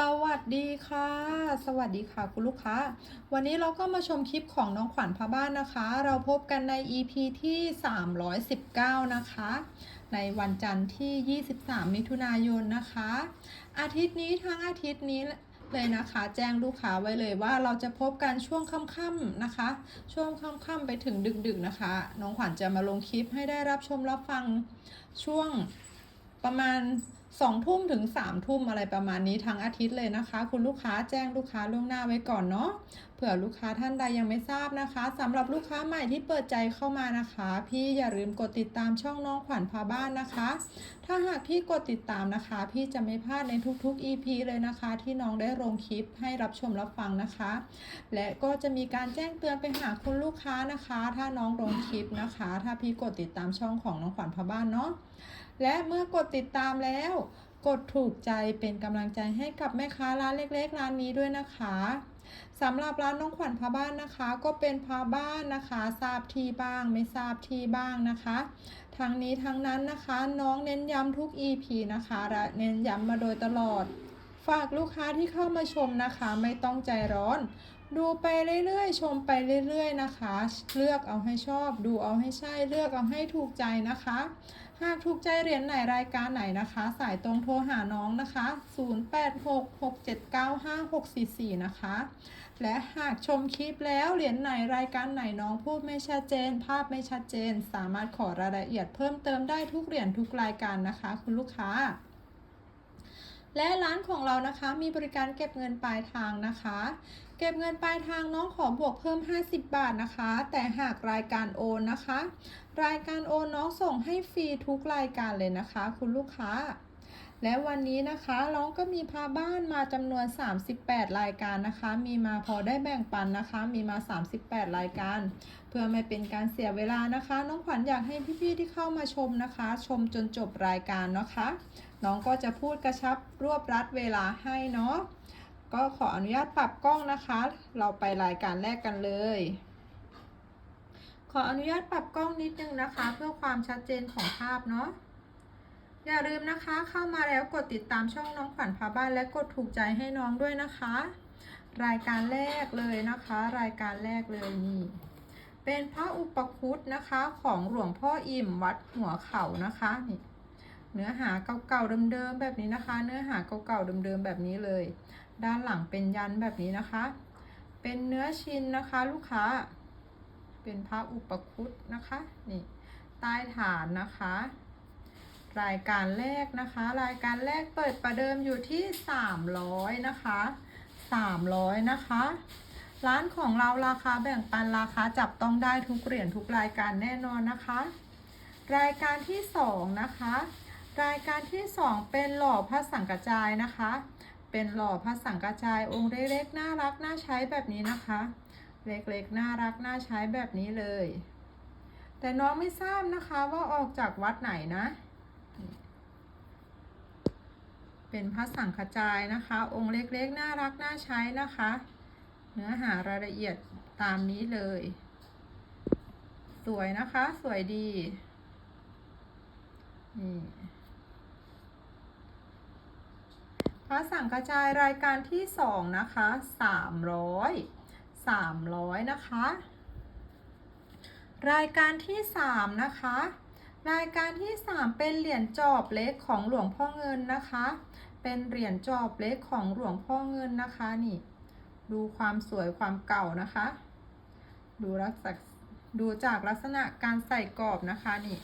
สวัสดีค่ะ สวัสดีค่ะคุณลูกค้า วันนี้เราก็มาชมคลิปของน้องขวัญพาบ้านนะคะ เราพบกันใน EP ที่ 319 นะคะ ในวันจันทร์ที่ 23 มิถุนายนนะคะ อาทิตย์นี้ทั้งอาทิตย์นี้เลยนะคะ แจ้งลูกค้าไว้เลยว่าเราจะพบกันช่วงค่ำๆนะคะ ช่วงค่ำๆไปถึงดึกๆนะคะ น้องขวัญจะมาลงคลิปให้ได้รับชมรับฟังช่วงประมาณ สองทุ่มถึงสามทุ่มอะไรประมาณนี้ทั้งอาทิตย์เลยนะคะ คุณลูกค้าแจ้งลูกค้าล่วงหน้าไว้ก่อนเนาะเผื่อลูกค้าท่านใดยังไม่ทราบนะคะสำหรับลูกค้าใหม่ที่เปิดใจเข้ามานะคะ พี่อย่าลืมกดติดตามช่องน้องขวัญพาบ้านนะคะ ถ้าหากพี่กดติดตามนะคะ พี่จะไม่พลาดในทุกๆ EP เลยนะคะ ที่น้องได้ลงคลิปให้รับชมรับฟังนะคะ และก็จะมีการแจ้งเตือนไปหาคุณลูกค้านะคะ ถ้าน้องลงคลิปนะคะ ถ้าพี่กดติดตามช่องของน้องขวัญพาบ้านเนาะและเมื่อกดติดตามแล้วกดถูกใจเป็นกำลังใจให้กับแม่ค้าร้านเล็กๆร้านนี้ด้วยนะคะ สำหรับร้านน้องขวัญพาบ้านนะคะ ก็เป็นพาบ้านนะคะทราบที่บ้างไม่ทราบที่บ้างนะคะทั้งนี้ทั้งนั้นนะคะน้องเน้นย้ำทุก EP นะคะและเน้นย้ำมาโดยตลอด ฝากลูกค้าที่เข้ามาชมนะคะ ไม่ต้องใจร้อน ดูไปเรื่อยๆ ชมไปเรื่อยๆนะคะ เลือกเอาให้ชอบ ดูเอาให้ใช่เลือกเอาให้ถูกใจนะคะ หากถูกใจเหรียญไหนรายการไหนนะคะ สายตรงโทรหาน้องนะคะ 0866795644 นะคะ และหากชมคลิปแล้วเหรียญไหนรายการไหนน้องพูดไม่ชัดเจน ภาพไม่ชัดเจน สามารถขอรายละเอียดเพิ่มเติมได้ทุกเหรียญทุกรายการนะคะ คุณลูกค้า และร้านของเรานะคะมีบริการเก็บเงินปลายทางนะคะ เก็บเงินปลายทางน้องขอบวกเพิ่ม 50 บาทนะคะ แต่หากรายการโอนนะคะ รายการโอนน้องส่งให้ฟรีทุกรายการเลยนะคะ คุณลูกค้า และวันนี้นะคะน้องก็มีพาบ้านมาจำนวน 38 รายการนะคะ มีมาพอได้แบ่งปันนะคะ มีมา 38 รายการ เพื่อไม่เป็นการเสียเวลานะคะ น้องขวัญอยากให้พี่ๆที่เข้ามาชมนะคะ ชมจนจบรายการนะคะ น้องก็จะพูดกระชับรวบรัดเวลาให้เนาะก็ขออนุญาตปรับกล้องนะคะ เราไปรายการแรกกันเลย ขออนุญาตปรับกล้องนิดนึงนะคะ เพื่อความชัดเจนของภาพเนาะอย่าลืมนะคะเข้ามาแล้วกดติดตามช่องน้องขวัญพาบ้านและกดถูกใจให้น้องด้วยนะคะ รายการแรกเลยนะคะ รายการแรกเลยนี่เป็นพระอุปคุตนะคะของหลวงพ่ออิ่มวัดหัวเขานะคะนี่ เนื้อหาเก่าๆเดิมๆแบบนี้นะคะ เนื้อหาเก่าๆเดิมๆแบบนี้เลย ด้านหลังเป็นยันแบบนี้นะคะ เป็นเนื้อชินนะคะลูกค้า เป็นพระอุปคุตนะคะนี่ใต้ฐานนะคะ รายการแรกนะคะ รายการแรกเปิดประเดิมอยู่ที่ 300 นะคะ 300 นะคะร้านของเราราคาแบ่งปันราคาจับต้องได้ทุกเหรียญทุกรายการแน่นอนนะคะ รายการที่สองนะคะ รายการที่สองเป็นหล่อพระสังกระจายนะคะ เป็นหล่อพระสังกระจายองค์เล็กๆน่ารักน่าใช้แบบนี้นะคะ เล็กๆน่ารักน่าใช้แบบนี้เลย แต่น้องไม่ทราบนะคะว่าออกจากวัดไหนนะ เป็นพระสังฆจายนะคะ องค์เล็กๆน่ารักน่าใช้นะคะ เนื้อหารายละเอียดตามนี้เลย สวยนะคะสวยดีนี่ พระสังฆจายรายการที่สองนะคะสามร้อยสามร้อยนะคะ รายการที่สามนะคะ รายการที่สามเป็นเหรียญจอบเล็กของหลวงพ่อเงินนะคะ เป็นเหรียญจอบเล็กของหลวงพ่อเงินนะคะนี่ดูความสวยความเก่านะคะ ดูลักษณะดูจากลักษณะการใส่กรอบนะคะนี่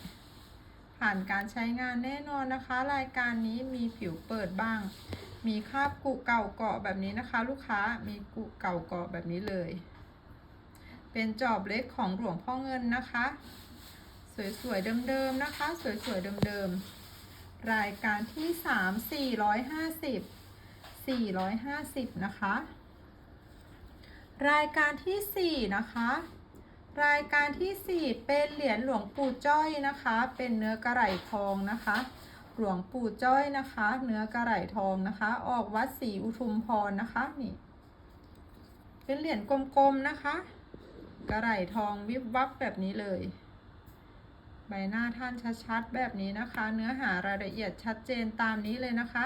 ผ่านการใช้งานแน่นอนนะคะ รายการนี้มีผิวเปิดบ้าง มีคราบกุเก่าเกาะแบบนี้นะคะ ลูกค้ามีกุเก่าเกาะแบบนี้เลย เป็นจอบเล็กของหลวงพ่อเงินนะคะ สวยๆเดิมๆนะคะ สวยๆเดิมๆรายการที่สามสี่ร้อยห้าสิบสี่ร้อยห้าสิบนะคะ รายการที่สี่นะคะรายการที่สี่เป็นเหรียญหลวงปู่จ้อยนะคะ เป็นเนื้อกระไหล่ทองนะคะ หลวงปู่จ้อยนะคะ เนื้อกระไหลทองนะคะ ออกวัดศรีอุทุมพรนะคะนี่เป็นเหรียญกลมๆนะคะ กระไหลทองวิบวับแบบนี้เลย ใบหน้าท่านชัดๆแบบนี้นะคะ เนื้อหารายละเอียดชัดเจนตามนี้เลยนะคะ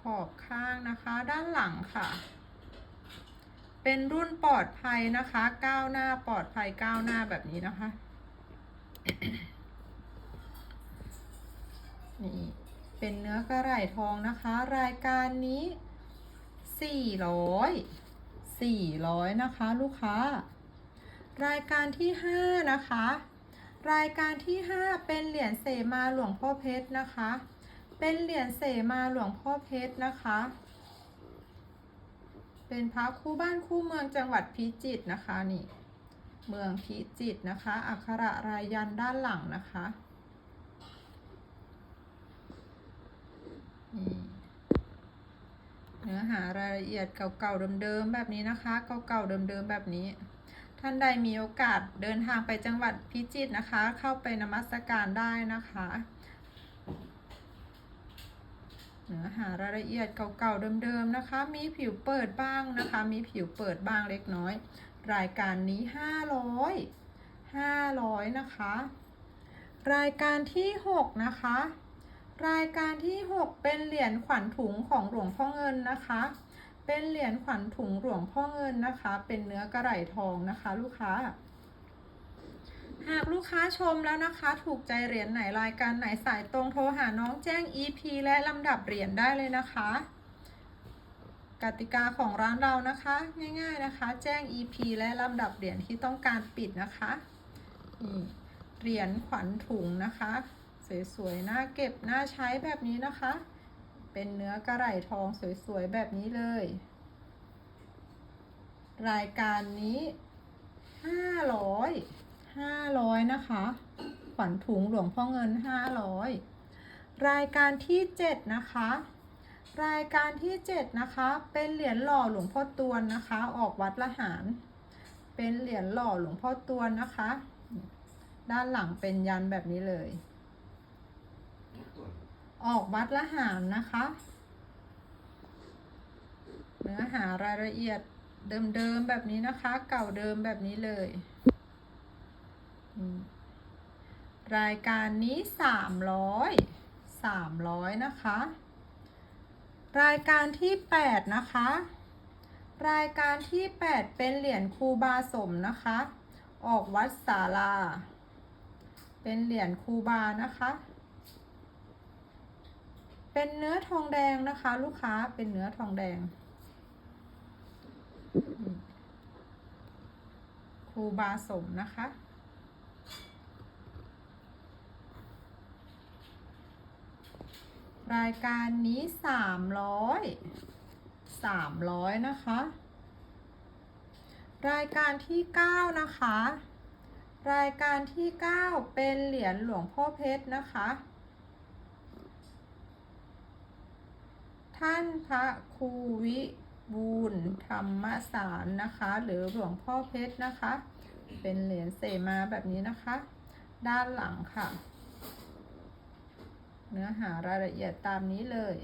ขอบข้างนะคะด้านหลังค่ะ เป็นรุ่นปลอดภัยนะคะก้าวหน้าปลอดภัยก้าวหน้าแบบนี้นะคะนี่เป็นเนื้อกระไหล่ทองนะคะ รายการนี้400 400นะคะ ลูกค้า รายการที่5นะคะ รายการที่5เป็นเหรียญเสมาหลวงพ่อเพชรนะคะ เป็นเหรียญเสมาหลวงพ่อเพชรนะคะ เป็นพระคู่บ้านคู่เมืองจังหวัดพิจิตรนะคะนี่เมืองพิจิตรนะคะ อักขระรายยันด้านหลังนะคะนี่เนื้อหารายละเอียดเก่าๆเดิมๆแบบนี้นะคะ เก่าๆเดิมๆแบบนี้ ท่านใดมีโอกาสเดินทางไปจังหวัดพิจิตรนะคะ เข้าไปนมัสการได้นะคะ เนื้อหารายละเอียดเก่าๆเดิมๆนะคะ มีผิวเปิดบ้างนะคะ มีผิวเปิดบ้างเล็กน้อย รายการนี้ 500 500 นะคะ รายการที่ 6 นะคะ รายการที่ 6 เป็นเหรียญขวัญถุงของหลวงพ่อเงินนะคะ เป็นเหรียญขวัญถุงหลวงพ่อเงินนะคะ เป็นเนื้อกระไหล่ทองนะคะ ลูกค้า หากลูกค้าชมแล้วนะคะ ถูกใจเหรียญไหนรายการไหนสายตรงโทรหาน้องแจ้ง EP และลำดับเหรียญได้เลยนะคะ กติกาของร้านเรานะคะ ง่ายๆนะคะ แจ้ง EP และลำดับเหรียญที่ต้องการปิดนะคะนี่เหรียญขวัญถุงนะคะ สวยๆน่าเก็บน่าใช้แบบนี้นะคะ เป็นเนื้อกระไหล่ทองสวยๆแบบนี้เลย รายการนี้ห้าร้อย 500 500นะคะ ขวัญถุงหลวงพ่อเงิน500รายการที่7นะคะ รายการที่7นะคะ เป็นเหรียญหล่อหลวงพ่อตวนนะคะ ออกวัดละหาร เป็นเหรียญหล่อหลวงพ่อตวนนะคะ ด้านหลังเป็นยันแบบนี้เลย ออกวัดละหารนะคะเนื้อหารายละเอียดเดิมๆแบบนี้นะคะ เก่าเดิมแบบนี้เลย รายการนี้สามร้อยสามร้อยนะคะ รายการที่แปดนะคะ รายการที่แปดเป็นเหรียญครูบาสมนะคะ ออกวัดศาลา เป็นเหรียญครูบานะคะ เป็นเนื้อทองแดงนะคะ ลูกค้าเป็นเนื้อทองแดงครูบาสมนะคะ รายการนี้สามร้อยสามร้อยนะคะ รายการที่เก้านะคะ รายการที่เก้าเป็นเหรียญหลวงพ่อเพชรนะคะ ท่านพระครูวิบูลธรรมสารนะคะ หรือหลวงพ่อเพชรนะคะ เป็นเหรียญเสมาแบบนี้นะคะ ด้านหลังค่ะ เนื้อหารายละเอียดตามนี้เลย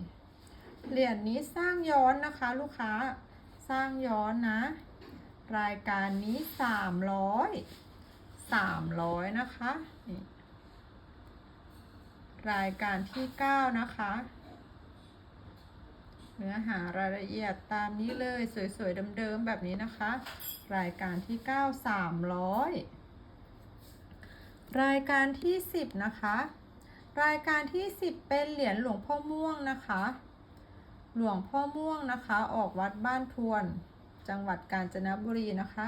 เหรียญนี้สร้างย้อนนะคะลูกค้า สร้างย้อนนะ รายการนี้สามร้อยสามร้อยนะคะนี่รายการที่เก้านะคะ เนื้อหารายละเอียดตามนี้เลยสวยๆเดิมๆแบบนี้นะคะ รายการที่9 300รายการที่10นะคะ รายการที่ 10 เป็นเหรียญหลวงพ่อม่วงนะคะ หลวงพ่อม่วงนะคะ ออกวัดบ้านทวน จังหวัดกาญจนบุรีนะคะ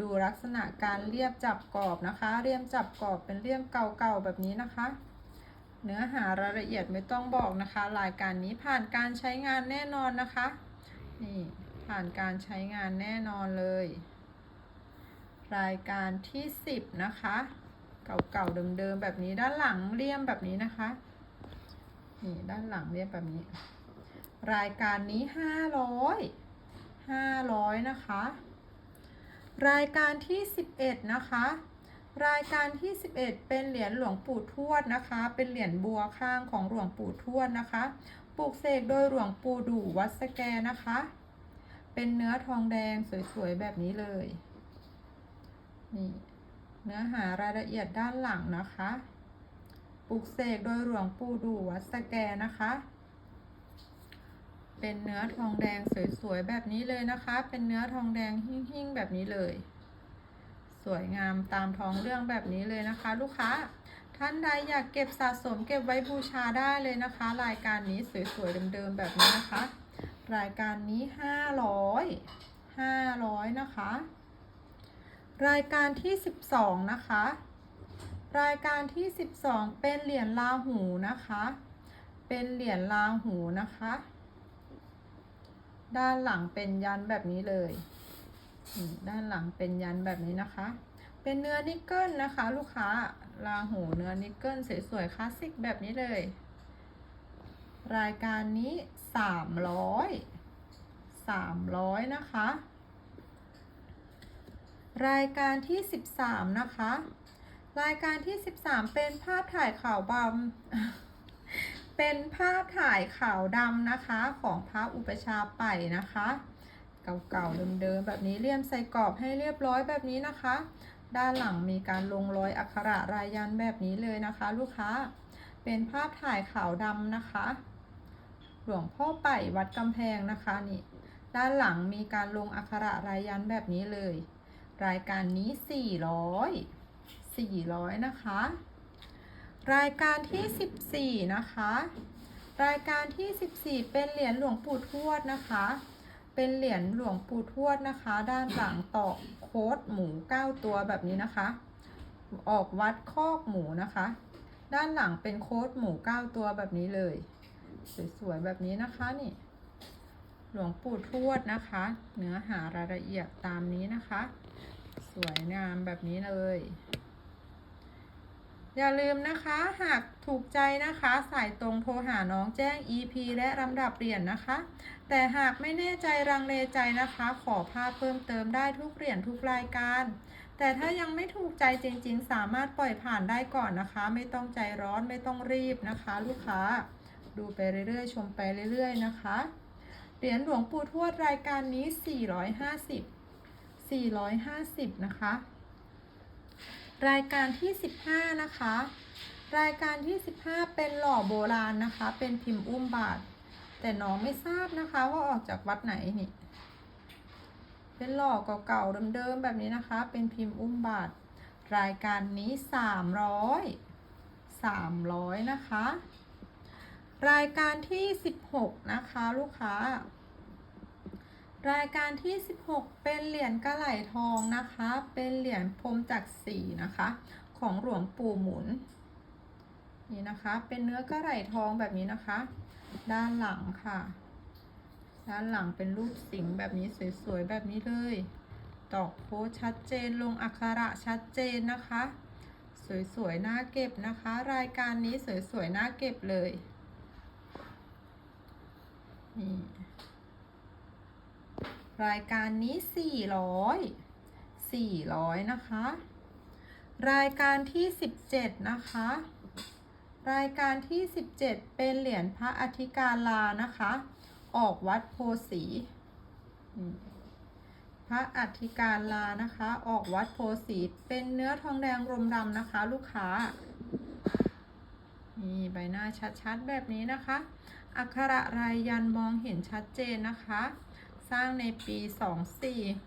ดูลักษณะการเรียบจับกรอบนะคะ เรียมจับกรอบเป็นเรียมเก่าๆแบบนี้นะคะ เนื้อหารายละเอียดไม่ต้องบอกนะคะ รายการนี้ผ่านการใช้งานแน่นอนนะคะ นี่ผ่านการใช้งานแน่นอนเลย รายการที่ 10 นะคะ เก่าๆเดิมๆแบบนี้ด้านหลังเลี่ยมแบบนี้นะคะนี่ด้านหลังเลี่ยมแบบนี้ รายการนี้500 500นะคะ รายการที่11นะคะ รายการที่11เป็นเหรียญหลวงปู่ทวดนะคะ เป็นเหรียญบัวข้างของหลวงปู่ทวดนะคะปลูกเสกโดยหลวงปู่ดู่วัดสแกนะคะ เป็นเนื้อทองแดงสวยๆแบบนี้เลยนี่ เนื้อหารายละเอียดด้านหลังนะคะปลูกเสกโดยหลวงปู่ดูวัดสแกนะคะ เป็นเนื้อทองแดงสวยๆแบบนี้เลยนะคะ เป็นเนื้อทองแดงหิ่งๆแบบนี้เลย สวยงามตามท้องเรื่องแบบนี้เลยนะคะ ลูกค้า ท่านใดอยากเก็บสะสมเก็บไว้บูชาได้เลยนะคะ รายการนี้สวยๆเดิมๆแบบนี้นะคะ รายการนี้ห้าร้อยห้าร้อยนะคะ รายการที่สิบสองนะคะ รายการที่สิบสองเป็นเหรียญลาหูนะคะ เป็นเหรียญลาหูนะคะ ด้านหลังเป็นยันแบบนี้เลย ด้านหลังเป็นยันแบบนี้นะคะ เป็นเนื้อนิกเกิลนะคะ ลูกค้าลาหูเนื้อนิกเกิลสวยๆคลาสสิกแบบนี้เลย รายการนี้สามร้อยสามร้อยนะคะ รายการที่สิบสามนะคะ รายการที่สิบสามเป็นภาพถ่ายขาวบำเป็นภาพถ่ายขาวดำนะคะของพระอุปชาไปนะคะ เก่าๆเดิมๆแบบนี้เลี่ยมใส่กรอบให้เรียบร้อยแบบนี้นะคะ ด้านหลังมีการลงรอยอักขระรายยันแบบนี้เลยนะคะ ลูกค้าเป็นภาพถ่ายขาวดำนะคะ หลวงพ่อไป่วัดกำแพงนะคะนี่ด้านหลังมีการลงอักขระรายยันแบบนี้เลย รายการนี้ 400 400 นะคะ รายการที่ 14 นะคะ รายการที่ 14 เป็นเหรียญหลวงปู่ทวดนะคะ เป็นเหรียญหลวงปู่ทวดนะคะ ด้านหลังตอกโคดหมู 9 ตัวแบบนี้นะคะ ออกวัดคอกหมูนะคะ ด้านหลังเป็นโคดหมู 9 ตัวแบบนี้เลย สวยๆ แบบนี้นะคะนี่หลวงปู่ทวดนะคะ เนื้อหารายละเอียดตามนี้นะคะ วยงามแบบนี้เลย อย่าลืมนะคะ หากถูกใจนะคะ สายตรงโทรหาน้องแจ้ง EP และลำดับเหรียญนะคะ แต่หากไม่แน่ใจรังเลใจนะคะ ขอภาพเพิ่มเติมได้ทุกเหรียญทุกรายการ แต่ถ้ายังไม่ถูกใจจริง ๆ สามารถปล่อยผ่านได้ก่อนนะคะ ไม่ต้องใจร้อนไม่ต้องรีบนะคะ ลูกค้า ดูไปเรื่อยๆ ชมไปเรื่อย ๆ นะคะเหรียญหลวงปู่ทวดรายการนี้ 450 450 นะคะ รายการที่ 15 นะคะ รายการที่ 15 เป็นหล่อโบราณนะคะ เป็นพิมพ์อุ้มบาท แต่น้องไม่ทราบนะคะว่าออกจากวัดไหนนี่เป็นหล่อเก่าๆเดิมๆแบบนี้นะคะ เป็นพิมพ์อุ้มบาท รายการนี้ 300 300 นะคะ รายการที่ 16 นะคะลูกค้า รายการที่ 16 เป็นเหรียญกระไหลทองนะคะ เป็นเหรียญพรมจักรสีนะคะ ของหลวงปู่หมุน นี่นะคะ เป็นเนื้อกระไหลทองแบบนี้นะคะ ด้านหลังค่ะ ด้านหลังเป็นรูปสิงห์แบบนี้สวยๆแบบนี้เลย ตอกโพชัดเจนลงอักขระชัดเจนนะคะ สวยๆน่าเก็บนะคะ รายการนี้สวยๆน่าเก็บเลยนี่ รายการนี้ 400 400 นะคะ รายการที่ 17 นะคะ รายการที่ 17 เป็นเหรียญพระอธิการลานะคะ ออกวัดโพสี พระอธิการลานะคะ ออกวัดโพสีเป็นเนื้อทองแดงรมดำนะคะ ลูกค้านี่ใบหน้าชัดๆแบบนี้นะคะ อักขระรายยันมองเห็นชัดเจนนะคะ สร้างในปี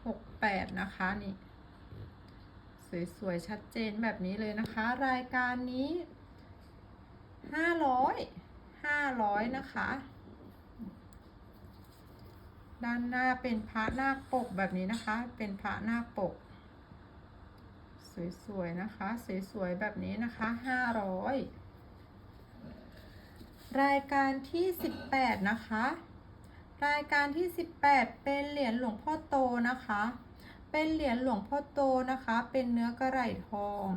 2468 นะคะนี่สวยๆ ชัดเจนแบบนี้เลยนะคะ รายการนี้ 500 500 นะคะ ด้านหน้าเป็นพระนาคปกแบบนี้นะคะ เป็นพระนาคปก สวยๆ นะคะ สวยๆ แบบนี้นะคะ 500 รายการที่ 18 นะคะ รายการที่ 18 เป็นเหรียญหลวงพ่อโตนะคะ เป็นเหรียญหลวงพ่อโตนะคะ เป็นเนื้อกระไหลทอง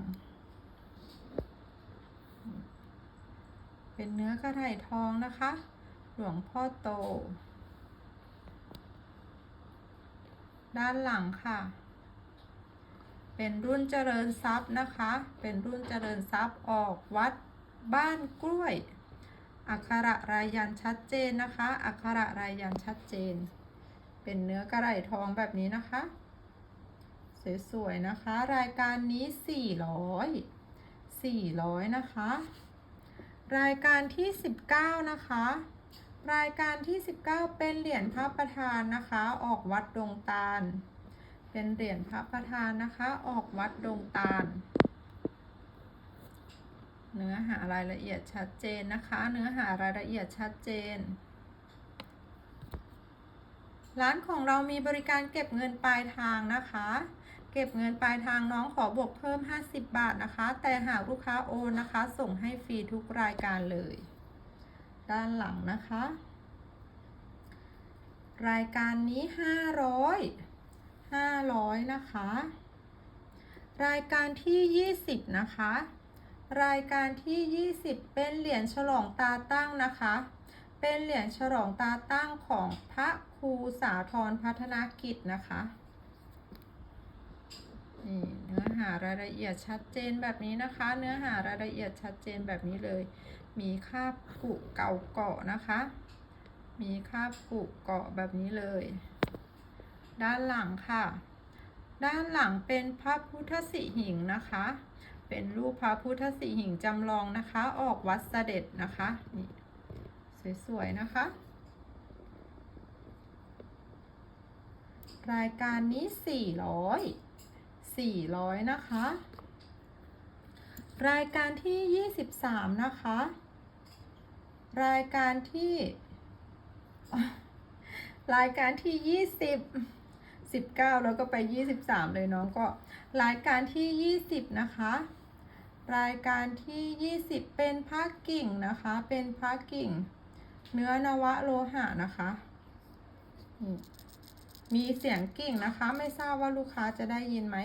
เป็นเนื้อกระไหลทองนะคะ หลวงพ่อโต ด้านหลังค่ะ เป็นรุ่นเจริญทรัพย์นะคะ เป็นรุ่นเจริญทรัพย์ออกวัดบ้านกล้วย อักขระรายยันชัดเจนนะคะ อักขระรายยันชัดเจน เป็นเนื้อกระไหลทองแบบนี้นะคะ สวยๆนะคะ รายการนี้ 400 400 นะคะ รายการที่ 19 นะคะ รายการที่ 19 เป็นเหรียญพระประธานนะคะ ออกวัดดงตาล เป็นเหรียญพระประธานนะคะ ออกวัดดงตาล เนื้อหารายละเอียดชัดเจนนะคะ เนื้อหารายละเอียดชัดเจน ร้านของเรามีบริการเก็บเงินปลายทางนะคะ เก็บเงินปลายทางน้องขอบวกเพิ่ม 50 บาทนะคะ แต่หากลูกค้าโอนนะคะ ส่งให้ฟรีทุกรายการเลย ด้านหลังนะคะ รายการนี้ 500 500 นะคะ รายการที่ 20 นะคะ รายการที่ 20 เป็นเหรียญฉลองตาตั้งนะคะ เป็นเหรียญฉลองตาตั้งของพระครูสาธรพัฒนากิจนะคะนี่เนื้อหารายละเอียดชัดเจนแบบนี้นะคะ เนื้อหารายละเอียดชัดเจนแบบนี้เลย มีคาบกุเก่าเกาะนะคะ มีคาบกุเกาะแบบนี้เลย ด้านหลังค่ะ ด้านหลังเป็นพระพุทธสิหิงค์นะคะ เป็นรูปพระพุทธสิหิงจำลองนะคะ ออกวัดเสด็จนะคะนี่สวยๆนะคะ รายการนี้ 400 400 นะคะ รายการที่ 23 นะคะ รายการที่ รายการที่ 20 19 แล้วก็ไป 23 เลยน้องก็ รายการที่ 20 นะคะ รายการที่ 20 เป็นผ้ากิ่งนะคะ เป็นผ้ากิ่ง เนื้อนวะโลหะนะคะ มีเสียงกิ่งนะคะ ไม่ทราบว่าลูกค้าจะได้ยินไหม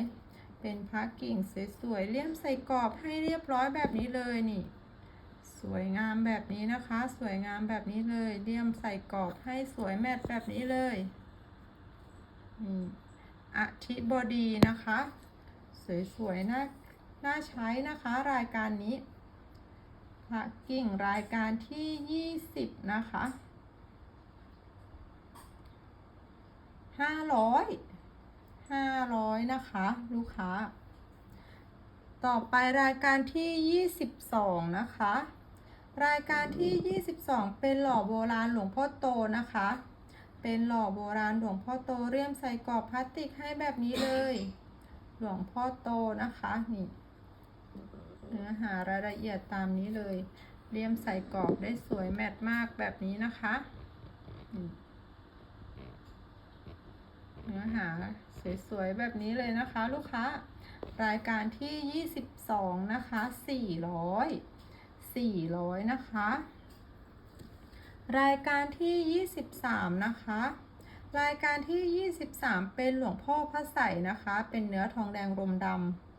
เป็นพักกิ่งสวยๆเลี่ยมใส่กรอบให้เรียบร้อยแบบนี้เลยนี่ สวยงามแบบนี้นะคะ สวยงามแบบนี้เลยเลี่ยมใส่กรอบให้สวยแมทแบบนี้เลยนี่อธิบดีนะคะ สวยๆน่า น่าใช้นะคะรายการนี้พักกิ่งรายการที่ 20 นะคะห้าร้อยห้าร้อยนะคะ ลูกค้า ต่อไปรายการที่ยี่สิบสองนะคะ รายการที่ยี่สิบสองเป็นหล่อโบราณหลวงพ่อโตนะคะ เป็นหล่อโบราณหลวงพ่อโตเรียมใส่กรอบพลาสติกให้แบบนี้เลย หลวงพ่อโตนะคะนี่ เนื้อหารายละเอียดตามนี้เลย เรียมใส่กรอบได้สวยแมทมากแบบนี้นะคะ เนื้อหาสวยๆแบบนี้เลยนะคะ ลูกค้า รายการที่ 22 นะคะ 400 400 นะคะ รายการที่ 23 นะคะรายการที่ 23 เป็นหลวงพ่อพระใสนะคะ เป็นเนื้อทองแดงรมดำ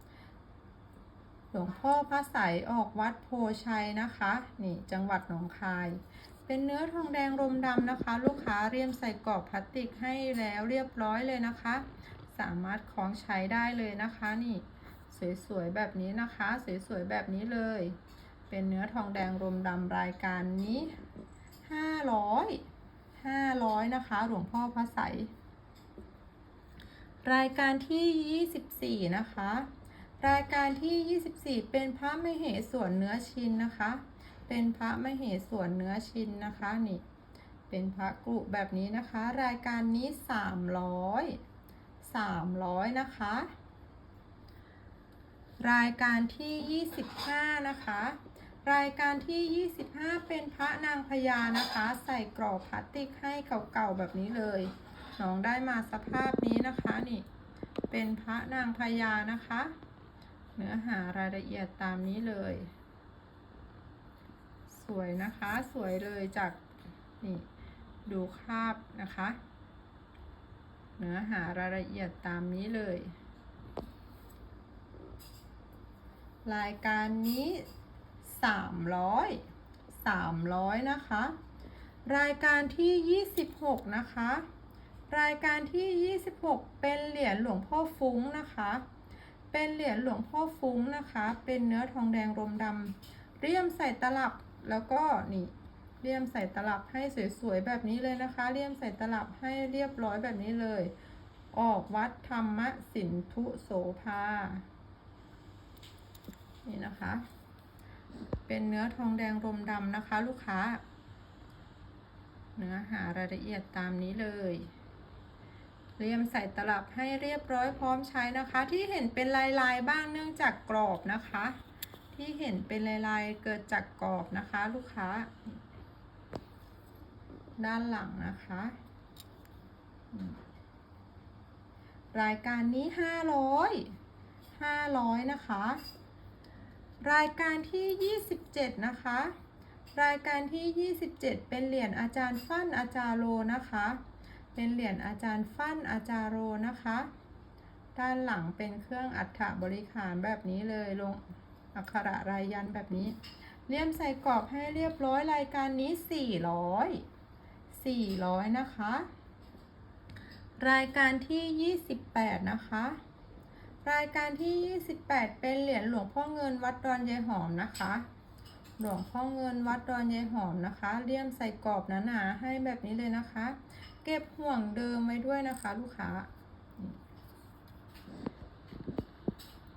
หลวงพ่อพระใสยออกวัดโพชัยนะคะ นี่จังหวัดหนองคาย เป็นเนื้อทองแดงรมดำนะคะ ลูกค้าเรียมใส่กรอบพลาสติกให้แล้วเรียบร้อยเลยนะคะ สามารถคล้องใช้ได้เลยนะคะ นี่ สวยๆแบบนี้นะคะ สวยๆแบบนี้เลย เป็นเนื้อทองแดงรมดำรายการนี้500 500นะคะ หลวงพ่อพระใสยรายการที่ 24 นะคะ รายการที่ 24 เป็นพระมเหสวนเนื้อชิ้นนะคะ เป็นพระมเหสวนเนื้อชิ้นนะคะนี่ เป็นพระกรุแบบนี้นะคะ รายการนี้ 300 300 นะคะ รายการที่ 25 นะคะ รายการที่ 25 เป็นพระนางพญานะคะ ใส่กรอบพลาสติกให้เก่าๆแบบนี้เลย น้องได้มาสภาพนี้นะคะนี่ เป็นพระนางพญานะคะ เนื้อหารายละเอียดตามนี้เลย สวยนะคะสวยเลยจากนี่ดูคาบนะคะ เนื้อหารายละเอียดตามนี้เลย รายการนี้ 300 300 นะคะ รายการที่ 26 นะคะ รายการที่ 26 เป็นเหรียญหลวงพ่อฟุ้งนะคะ เป็นเหรียญหลวงพ่อฟุ้งนะคะ เป็นเนื้อทองแดงรมดำเรียมใส่ตลับแล้วก็นี่เลี่ยมใส่ตลับให้สวยๆแบบนี้เลยนะคะเลี่ยมใส่ตลับให้เรียบร้อยแบบนี้เลย ออกวัดธรรมสินทุโสภา นี่นะคะ เป็นเนื้อทองแดงรมดำนะคะ ลูกค้า เนื้อหารายละเอียดตามนี้เลย เรียมใส่ตลับให้เรียบร้อยพร้อมใช้นะคะ ที่เห็นเป็นลายๆบ้างเนื่องจากกรอบนะคะ ที่เห็นเป็นลายๆเกิดจากกรอบนะคะ ลูกค้า ด้านหลังนะคะ รายการนี้ห้าร้อยห้าร้อยนะคะ รายการที่27นะคะ รายการที่27เป็นเหรียญอาจารย์ฟั่นอาจารย์โรนะคะ เป็นเหรียญอาจารย์ฟั่นอาจารโรนะคะ ด้านหลังเป็นเครื่องอัฐบริขารแบบนี้เลยลงอักขระรายยันแบบนี้ เลี่ยมใส่กรอบให้เรียบร้อยรายการนี้ 400 400 นะคะ รายการที่ 28 นะคะ รายการที่ 28 เป็นเหรียญหลวงพ่อเงินวัดดอนยายหอมนะคะหลวงพ่อเงินวัดดอนยายหอมนะคะ เลี่ยมใส่กรอบหนาๆให้แบบนี้เลยนะคะ เก็บห่วงเดิมไว้ด้วยนะคะ ลูกค้า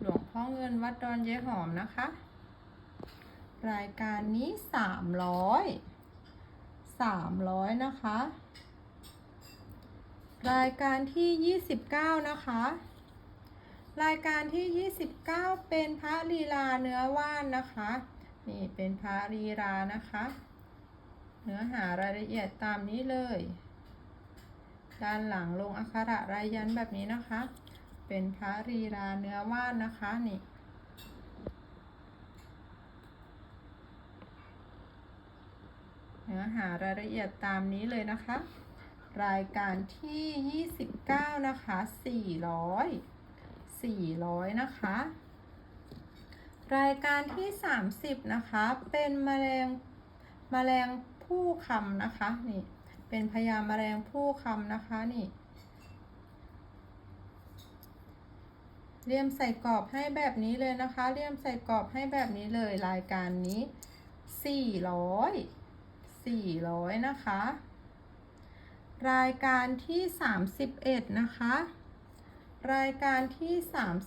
หลวงพ่อเงินวัดดอนยายหอมนะคะ รายการนี้300 300นะคะ รายการที่29นะคะ รายการที่29เป็นพระลีลาเนื้อว่านนะคะ นี่เป็นพระลีลานะคะ เนื้อหารายละเอียดตามนี้เลย ด้านหลังลงอักขระรายยันแบบนี้นะคะ เป็นพระลีลาเนื้อว่านนะคะนี่เนื้อหารายละเอียดตามนี้เลยนะคะ รายการที่ 29 นะคะ 400 400 นะคะ รายการที่ 30 นะคะ เป็นแมลงแมลงผู้คำนะคะ นี่ เป็นพญาแมลงผู้คำนะคะนี่เลี่ยมใส่กรอบให้แบบนี้เลยนะคะเลี่ยมใส่กรอบให้แบบนี้เลยรายการนี้400 400นะคะ รายการที่31นะคะรายการที่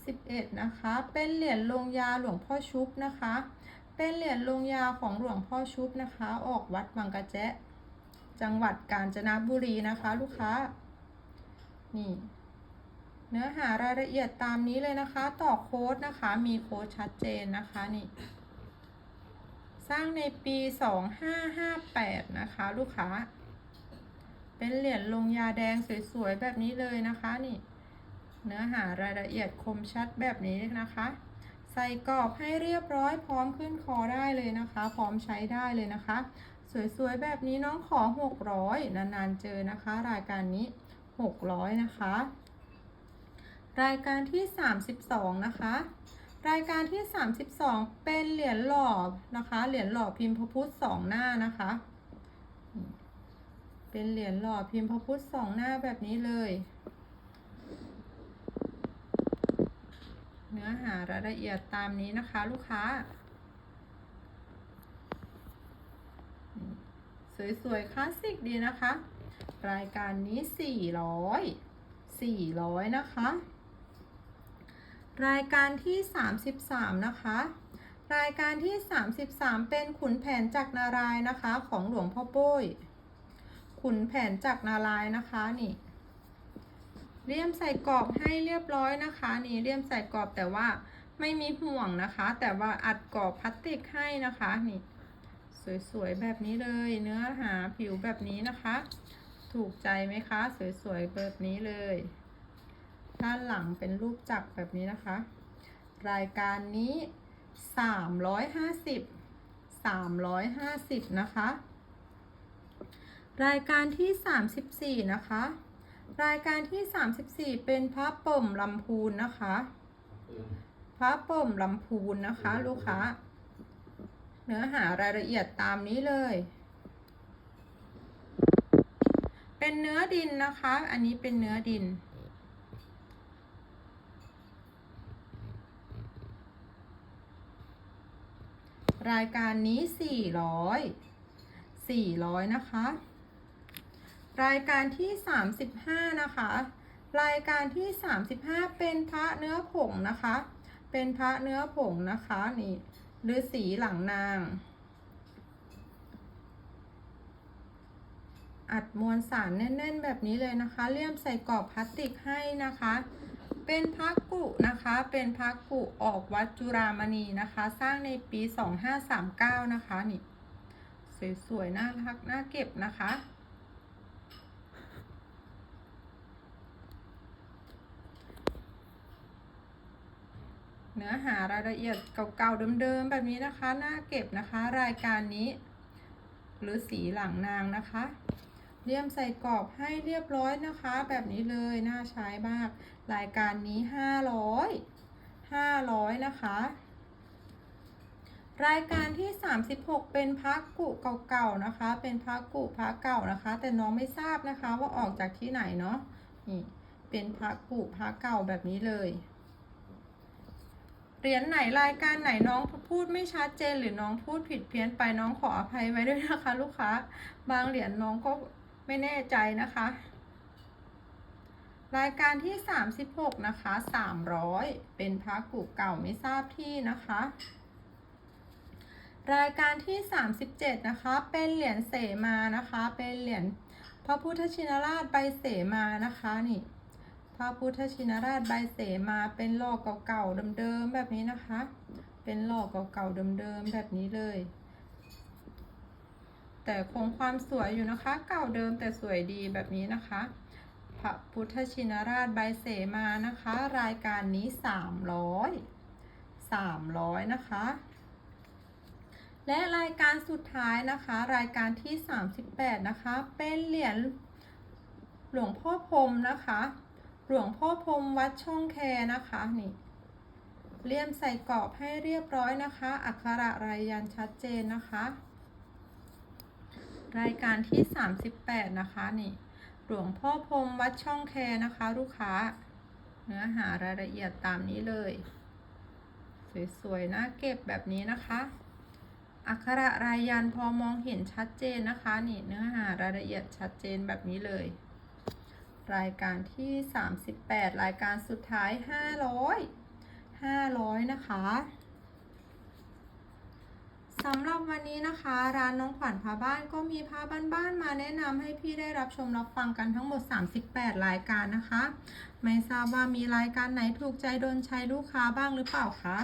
31 นะคะ เป็นเหรียญลงยาหลวงพ่อชุบนะคะ เป็นเหรียญลงยาของหลวงพ่อชุบนะคะ ออกวัดบางกระแจะ จังหวัดกาญจนบุรีนะคะ ลูกค้า นี่ เนื้อหารายละเอียดตามนี้เลยนะคะ ต่อโค้ดนะคะ มีโค้ดชัดเจนนะคะนี่ สร้างในปี 2558 นะคะ ลูกค้า เป็นเหรียญลงยาแดงสวยๆ แบบนี้เลยนะคะนี่ เนื้อหารายละเอียดคมชัดแบบนี้นะคะใส่กรอบให้เรียบร้อยพร้อมขึ้นคอได้เลยนะคะ พร้อมใช้ได้เลยนะคะ สวยๆ แบบนี้น้องขอ 600 นานๆ เจอนะคะ รายการนี้ 600 นะคะ รายการที่ 32 นะคะ รายการที่ 32 เป็นเหรียญหล่อนะคะ เหรียญหล่อพิมพ์พระพุทธสองหน้านะคะ เป็นเหรียญหล่อพิมพ์พระพุทธสองหน้าแบบนี้เลย เนื้อหารายละเอียดตามนี้นะคะ ลูกค้า สวยๆ คลาสสิกดีนะคะ รายการนี้ 400 400 นะคะ รายการที่ 33 นะคะ รายการที่ 33 เป็นขุนแผนจากนารายนะคะ ของหลวงพ่อโป้ย ขุนแผนจากนารายนะคะนี่ เลี่ยมใส่กรอบให้เรียบร้อยนะคะ นี่เลี่ยมใส่กรอบแต่ว่าไม่มีห่วงนะคะ แต่ว่าอัดกรอบพลาสติกให้นะคะนี่ สวยๆแบบนี้เลย เนื้อหาผิวแบบนี้นะคะ ถูกใจไหมคะ สวยๆแบบนี้เลย ด้านหลังเป็นรูปจักรแบบนี้นะคะ รายการนี้ 350 350 นะคะ รายการที่ 34 นะคะ รายการที่ 34 เป็นพระป่มลำพูนนะคะ พระป่มลำพูนนะคะ ลูกค้า เนื้อหารายละเอียดตามนี้เลย เป็นเนื้อดินนะคะ อันนี้เป็นเนื้อดิน รายการนี้400 400นะคะ รายการที่35นะคะ รายการที่35เป็นพระเนื้อผงนะคะ เป็นพระเนื้อผงนะคะนี่ ฤาษีหลังนาง อัดมวลสารแน่น ๆ แบบนี้เลยนะคะ เลี่ยมใส่กรอบพลาสติกให้นะคะ เป็นพักกุนะคะ เป็นพักกุออกวัดจุรามณีนะคะ สร้างในปี 2539 นะคะนี่ สวย ๆ น่ารัก น่าเก็บนะคะ เนื้อหารายละเอียดเก่าๆเดิมๆแบบนี้นะคะน่าเก็บนะคะรายการนี้ หรือสีหลังนางนะคะเลี่ยมใส่กรอบให้เรียบร้อยนะคะ แบบนี้เลยน่าใช้มาก รายการนี้ห้าร้อยห้าร้อยนะคะ รายการที่ 36 เป็นพักกุเก่าๆนะคะ เป็นพักกุพักเก่านะคะ แต่น้องไม่ทราบนะคะว่าออกจากที่ไหนเนาะนี่เป็นพักกุพักเก่าแบบนี้เลย เหรียญไหนรายการไหนน้องพูดไม่ชัดเจนหรือน้องพูดผิดเพี้ยนไปน้องขออภัยไว้ด้วยนะคะ ลูกค้า บางเหรียญน้องก็ไม่แน่ใจนะคะ รายการที่ 36 นะคะ 300 เป็นพระกุเก่าไม่ทราบที่นะคะ รายการที่ 37 นะคะ เป็นเหรียญเสมานะคะ เป็นเหรียญพระพุทธชินราชใบเสมานะคะนี่ พระพุทธชินราชใบเสมาเป็นหล่อเก่าๆเดิมๆแบบนี้นะคะ เป็นหล่อเก่าๆเดิมๆแบบนี้เลย แต่คงความสวยอยู่นะคะ เก่าเดิมแต่สวยดีแบบนี้นะคะ พระพุทธชินราชใบเสมานะคะ รายการนี้300 300นะคะ และรายการสุดท้ายนะคะ รายการที่ 38 นะคะ เป็นเหรียญหลวงพ่อพรมนะคะ หลวงพ่อพรมวัดช่องแคนะคะนี่เลี่ยมใส่กรอบให้เรียบร้อยนะคะ อักขระรายยันชัดเจนนะคะ รายการที่ 38 นะคะนี่หลวงพ่อพรมวัดช่องแคนะคะ ลูกค้า เนื้อหารายละเอียดตามนี้เลย สวยๆน่าเก็บแบบนี้นะคะ อักขระรายยันพอมองเห็นชัดเจนนะคะ นี่เนื้อหารายละเอียดชัดเจนแบบนี้เลย รายการที่ 38 รายการสุดท้าย 500 500 นะคะสำหรับวันนี้นะคะ ร้านน้องขวัญพาบ้านก็มีพาบ้านๆมาแนะนำให้พี่ได้รับชมรับฟังกันทั้งหมด 38 รายการนะคะ ไม่ทราบว่ามีรายการไหนถูกใจโดนใช้ลูกค้าบ้างหรือเปล่าคะ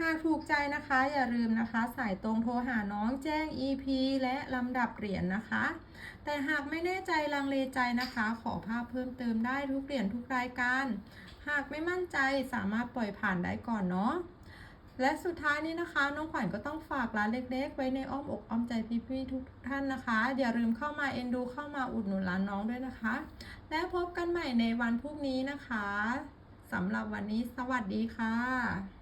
หากถูกใจนะคะอย่าลืมนะคะ สายตรงโทรหาน้องแจ้ง EP และลำดับเหรียญนะคะ แต่หากไม่แน่ใจลังเลใจนะคะ ขอภาพเพิ่มเติมได้ทุกเหรียญทุกรายการ หากไม่มั่นใจสามารถปล่อยผ่านได้ก่อนเนาะและสุดท้ายนี้นะคะ น้องขวัญก็ต้องฝากร้านเล็ก ๆ ไว้ในอ้อมอกอ้อมใจพี่ๆทุกท่านนะคะ อย่าลืมเข้ามาเอ็นดูเข้ามาอุดหนุนร้านน้องด้วยนะคะ แล้วพบกันใหม่ในวันพรุ่งนี้นะคะสำหรับวันนี้สวัสดีค่ะ